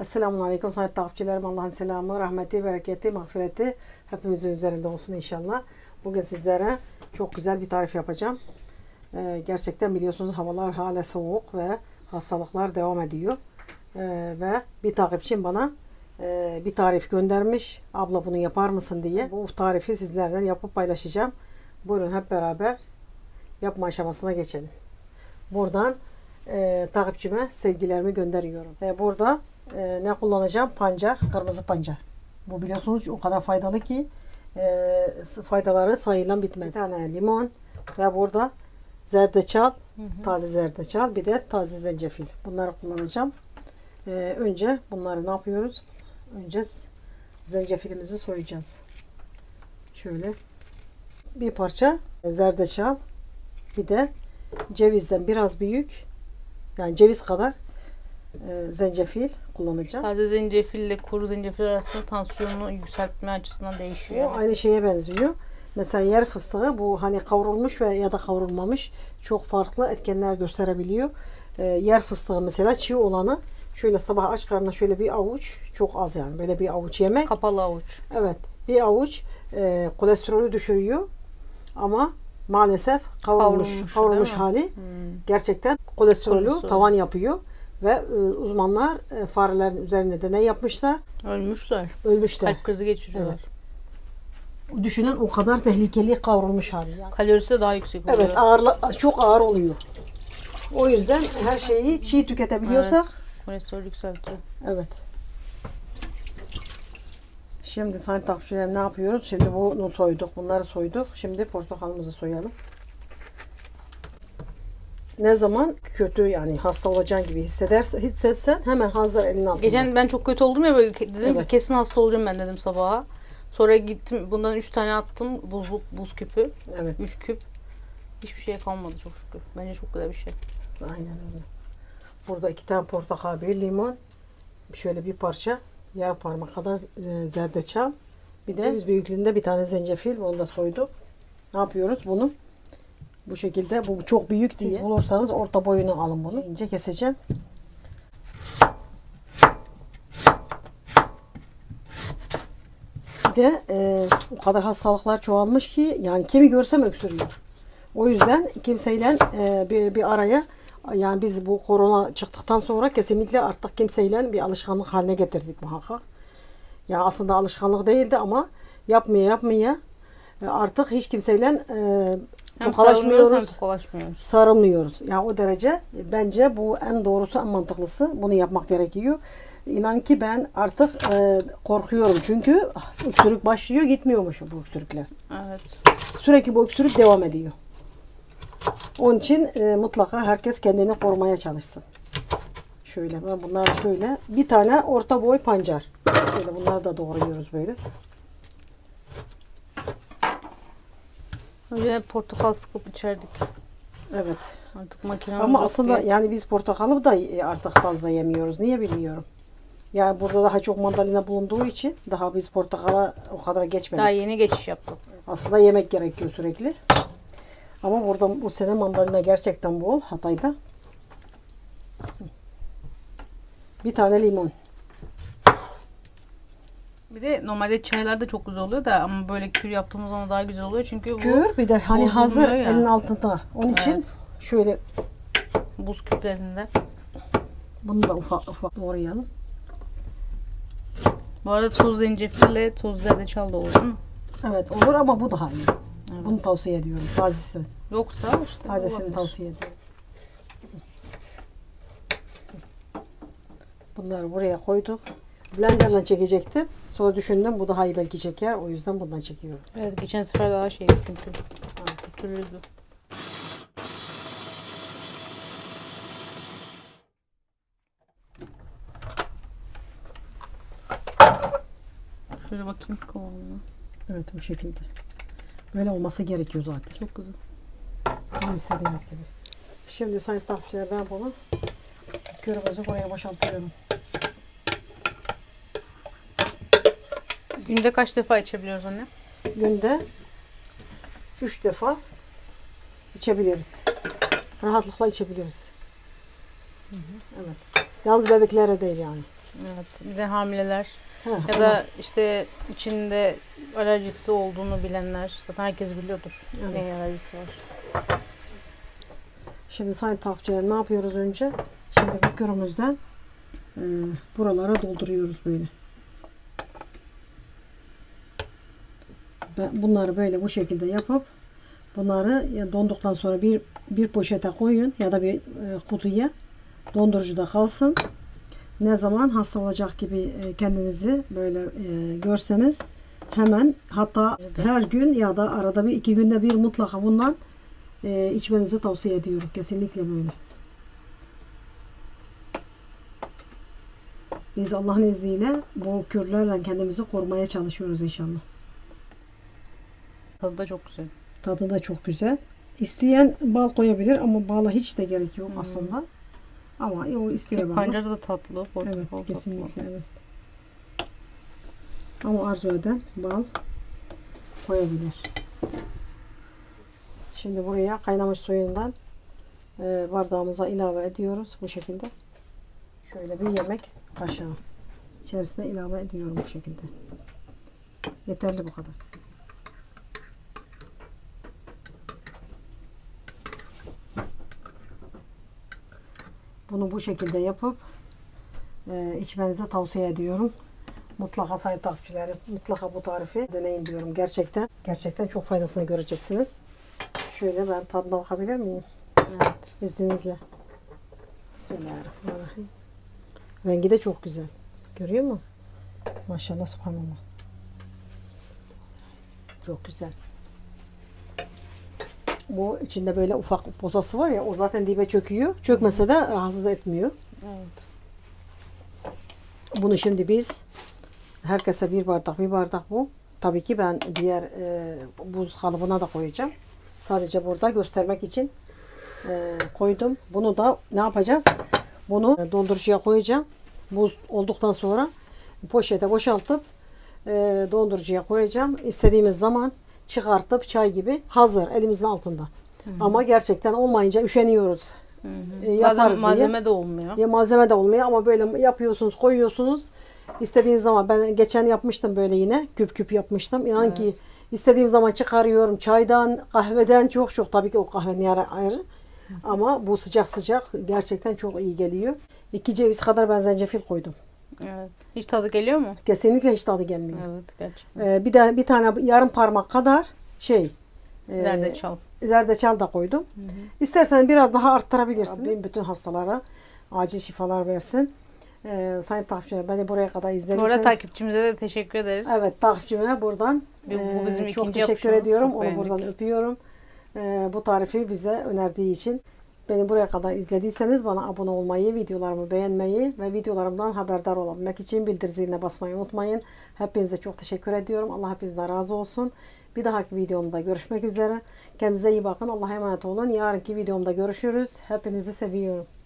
Esselamu Aleyküm sayın takipçilerim. Allah'ın selamı, rahmeti, bereketi, mağfireti hepimizin üzerinde olsun inşallah. Bugün sizlere çok güzel bir tarif yapacağım. Ee, gerçekten biliyorsunuz havalar hala soğuk ve hastalıklar devam ediyor. Ee, ve bir takipçim bana e, bir tarif göndermiş. Abla bunu yapar mısın diye. Bu tarifi sizlerle yapıp paylaşacağım. Buyurun hep beraber yapma aşamasına geçelim. Buradan e, takipçime sevgilerimi gönderiyorum. E, burada e, ne kullanacağım? Pancar, kırmızı pancar. Bu biliyorsunuz o kadar faydalı ki e, faydaları sayılan bitmez. Bir tane limon ve burada zerdeçal, taze zerdeçal, bir de taze zencefil. Bunları kullanacağım. E, önce bunları ne yapıyoruz? Önce zencefilimizi soyacağız. Şöyle bir parça zerdeçal, bir de cevizden biraz büyük yani ceviz kadar e, zencefil kullanacağım. Taze zencefille kuru zencefil arasında tansiyonunu yükseltme açısından değişiyor. Bu aynı şeye benziyor. Mesela yer fıstığı bu hani kavrulmuş ve ya da kavrulmamış çok farklı etkenler gösterebiliyor. E, yer fıstığı mesela çiğ olanı şöyle sabah aç karnına şöyle bir avuç çok az yani böyle bir avuç yemek. Kapalı avuç. Evet bir avuç e, kolesterolü düşürüyor ama maalesef kavrulmuş Kavrulmuş, kavrulmuş, hali Hmm. gerçekten kolesterolü Kolesterol. tavan yapıyor ve e, uzmanlar e, farelerin üzerine deney yapmışlar. Ölmüşler. Ölmüşler. Kalp krizi geçiriyorlar. Düşünün o kadar tehlikeli kavrulmuş hali. Yani. Kalorisi de daha yüksek oluyor. Evet ağırla, çok ağır oluyor. O yüzden her şeyi çiğ tüketebiliyorsak Kolesterol yükseltiyor. evet. Şimdi sayın takipçiler ne yapıyoruz? Şimdi bunu soyduk. Bunları soyduk. Şimdi portakalımızı soyalım. Ne zaman kötü yani hasta olacağın gibi hissedersen, hissetsen hemen hazır elin altında. Geçen ben çok kötü oldum ya böyle dedim Evet. ki kesin hasta olacağım ben dedim sabaha. Sonra gittim bundan 3 tane attım buzluk buz küpü. Evet 3 küp. Hiçbir şey kalmadı çok şükür. Bence çok güzel bir şey. aynen öyle. Burada iki tane portakal, bir limon, şöyle bir parça yarım parmak kadar e, zerdeçal. Bir de ceviz büyüklüğünde bir tane zencefil. Onu da soyduk. Ne yapıyoruz? Bunu bu şekilde bu çok büyük diye. Siz bulursanız orta boyunu alın bunu. İnce keseceğim. Bir de e, o kadar hastalıklar çoğalmış ki yani kimi görsem öksürüyor. O yüzden kimseyle e, bir, bir araya yani biz bu korona çıktıktan sonra kesinlikle artık kimseyle bir alışkanlık haline getirdik muhakkak. Ya aslında alışkanlık değildi ama yapmaya yapmaya e, artık hiç kimseyle e, Hem tokalaşmıyoruz, tokalaşmıyoruz. sarılmıyoruz. Yani o derece bence bu en doğrusu en mantıklısı. Bunu yapmak gerekiyor. İnan ki ben artık e, korkuyorum çünkü öksürük başlıyor gitmiyormuş bu öksürükler. Evet. Sürekli bu öksürük devam ediyor. Onun için e, mutlaka herkes kendini korumaya çalışsın. Şöyle ben bunlar şöyle bir tane orta boy pancar. Şöyle bunları da doğruyoruz böyle. Önce portakal sıkıp içerdik. Evet. Artık makinemiz Ama aslında diye. yani biz portakalı da e, artık fazla yemiyoruz. Niye bilmiyorum. Yani burada daha çok mandalina bulunduğu için daha biz portakala o kadar geçmedik. daha yeni geçiş yaptık. Aslında yemek gerekiyor sürekli. Ama burada bu sene mandalina gerçekten bol Hatay'da. Bir tane limon. Bir de normalde çaylar da çok güzel oluyor da ama böyle kür yaptığımız zaman daha güzel oluyor çünkü bu Kür bir de hani hazır ya. elin altında. Onun için şöyle buz küplerinde. bunu da ufak ufak doğrayalım. Bu arada toz zencefille toz zerdeçal da olur değil mi? Evet olur ama bu daha iyi. Bunu tavsiye ediyorum. Tazesi. Yoksa işte Tazesini olabilir. tavsiye ediyorum. Bunları buraya koyduk. Blenderla çekecektim. Sonra düşündüm bu daha iyi belki çeker. O yüzden bundan çekiyorum. Evet geçen sefer daha şeydi çünkü. Kötülüydü. Şöyle bakayım kıvamına. Evet bu şekilde. Böyle olması gerekiyor zaten. Çok güzel. Tam istediğimiz gibi. Şimdi sayın takipçiler ben bunu körümüzü buraya boşaltıyorum. Günde kaç defa içebiliyoruz anne? Günde 3 defa içebiliriz. Rahatlıkla içebiliriz. Evet. Yalnız bebeklere değil yani. Evet. Bir de hamileler Ha, ya ama- da işte içinde alerjisi olduğunu bilenler zaten herkes biliyordur. Evet. Ne alerjisi var. Şimdi sayın takipçiler ne yapıyoruz önce? Şimdi bu körümüzden e, buralara dolduruyoruz böyle. Bunları böyle bu şekilde yapıp bunları donduktan sonra bir bir poşete koyun ya da bir e, kutuya dondurucuda kalsın. Ne zaman hasta olacak gibi e, kendinizi böyle e, görseniz hemen hatta her gün ya da arada bir iki günde bir mutlaka bundan içmenizi tavsiye ediyorum. Kesinlikle böyle. Biz Allah'ın izniyle bu kürlerle kendimizi korumaya çalışıyoruz inşallah. Tadı da çok güzel. Tadı da çok güzel. İsteyen bal koyabilir ama bala hiç de gerek yok aslında. Ama o isteğe bağlı. Pancarı da tatlı. Evet portakal kesinlikle tatlı. evet. Ama arzu eden bal koyabilir. Şimdi buraya kaynamış suyundan e, bardağımıza ilave ediyoruz bu şekilde. Şöyle bir yemek kaşığı içerisine ilave ediyorum bu şekilde. Yeterli bu kadar. Bunu bu şekilde yapıp e, içmenizi tavsiye ediyorum. Mutlaka sayın takipçilerim, mutlaka bu tarifi deneyin diyorum. Gerçekten, gerçekten çok faydasını göreceksiniz. Şöyle ben tadına bakabilir miyim? Evet. İzninizle. Bismillahirrahmanirrahim. Rengi de çok güzel. Görüyor musun? Maşallah subhanallah. Çok güzel. Bu içinde böyle ufak posası var ya o zaten dibe çöküyor. Çökmese de rahatsız etmiyor. Evet. Bunu şimdi biz herkese bir bardak bir bardak bu. Tabii ki ben diğer e, buz kalıbına da koyacağım. Sadece burada göstermek için e, koydum. Bunu da ne yapacağız? Bunu dondurucuya koyacağım. Buz olduktan sonra poşete boşaltıp e, dondurucuya koyacağım. İstediğimiz zaman çıkartıp çay gibi hazır elimizin altında. Ama gerçekten olmayınca üşeniyoruz. E, yaparız Bazen diye. malzeme de olmuyor. Ya malzeme de olmuyor ama böyle yapıyorsunuz, koyuyorsunuz. İstediğiniz zaman ben geçen yapmıştım böyle yine küp küp yapmıştım. İnan ki istediğim zaman çıkarıyorum çaydan, kahveden çok çok tabii ki o kahvenin yarı ayrı. Ama bu sıcak sıcak gerçekten çok iyi geliyor. İki ceviz kadar ben zencefil koydum. Evet. Hiç tadı geliyor mu? Kesinlikle hiç tadı gelmiyor. Evet gerçekten. Ee, bir de bir tane yarım parmak kadar şey e, Zerdeçal. zerdeçal da koydum. İstersen biraz daha arttırabilirsiniz. Rabbim bütün hastalara acil şifalar versin. Ee, sayın takipçiler beni buraya kadar Bu arada izlediyseniz. takipçimize de teşekkür ederiz. Evet takipçime buradan Bu- bu bizim e, çok teşekkür ediyorum. Çok Onu beğendik. buradan öpüyorum. Ee, bu tarifi bize önerdiği için. Beni buraya kadar izlediyseniz bana abone olmayı, videolarımı beğenmeyi ve videolarımdan haberdar olabilmek için bildir ziline basmayı unutmayın. Hepinize çok teşekkür ediyorum. Allah hepinizden razı olsun. Bir dahaki videomda görüşmek üzere. Kendinize iyi bakın. Allah'a emanet olun. Yarınki videomda görüşürüz. Hepinizi seviyorum.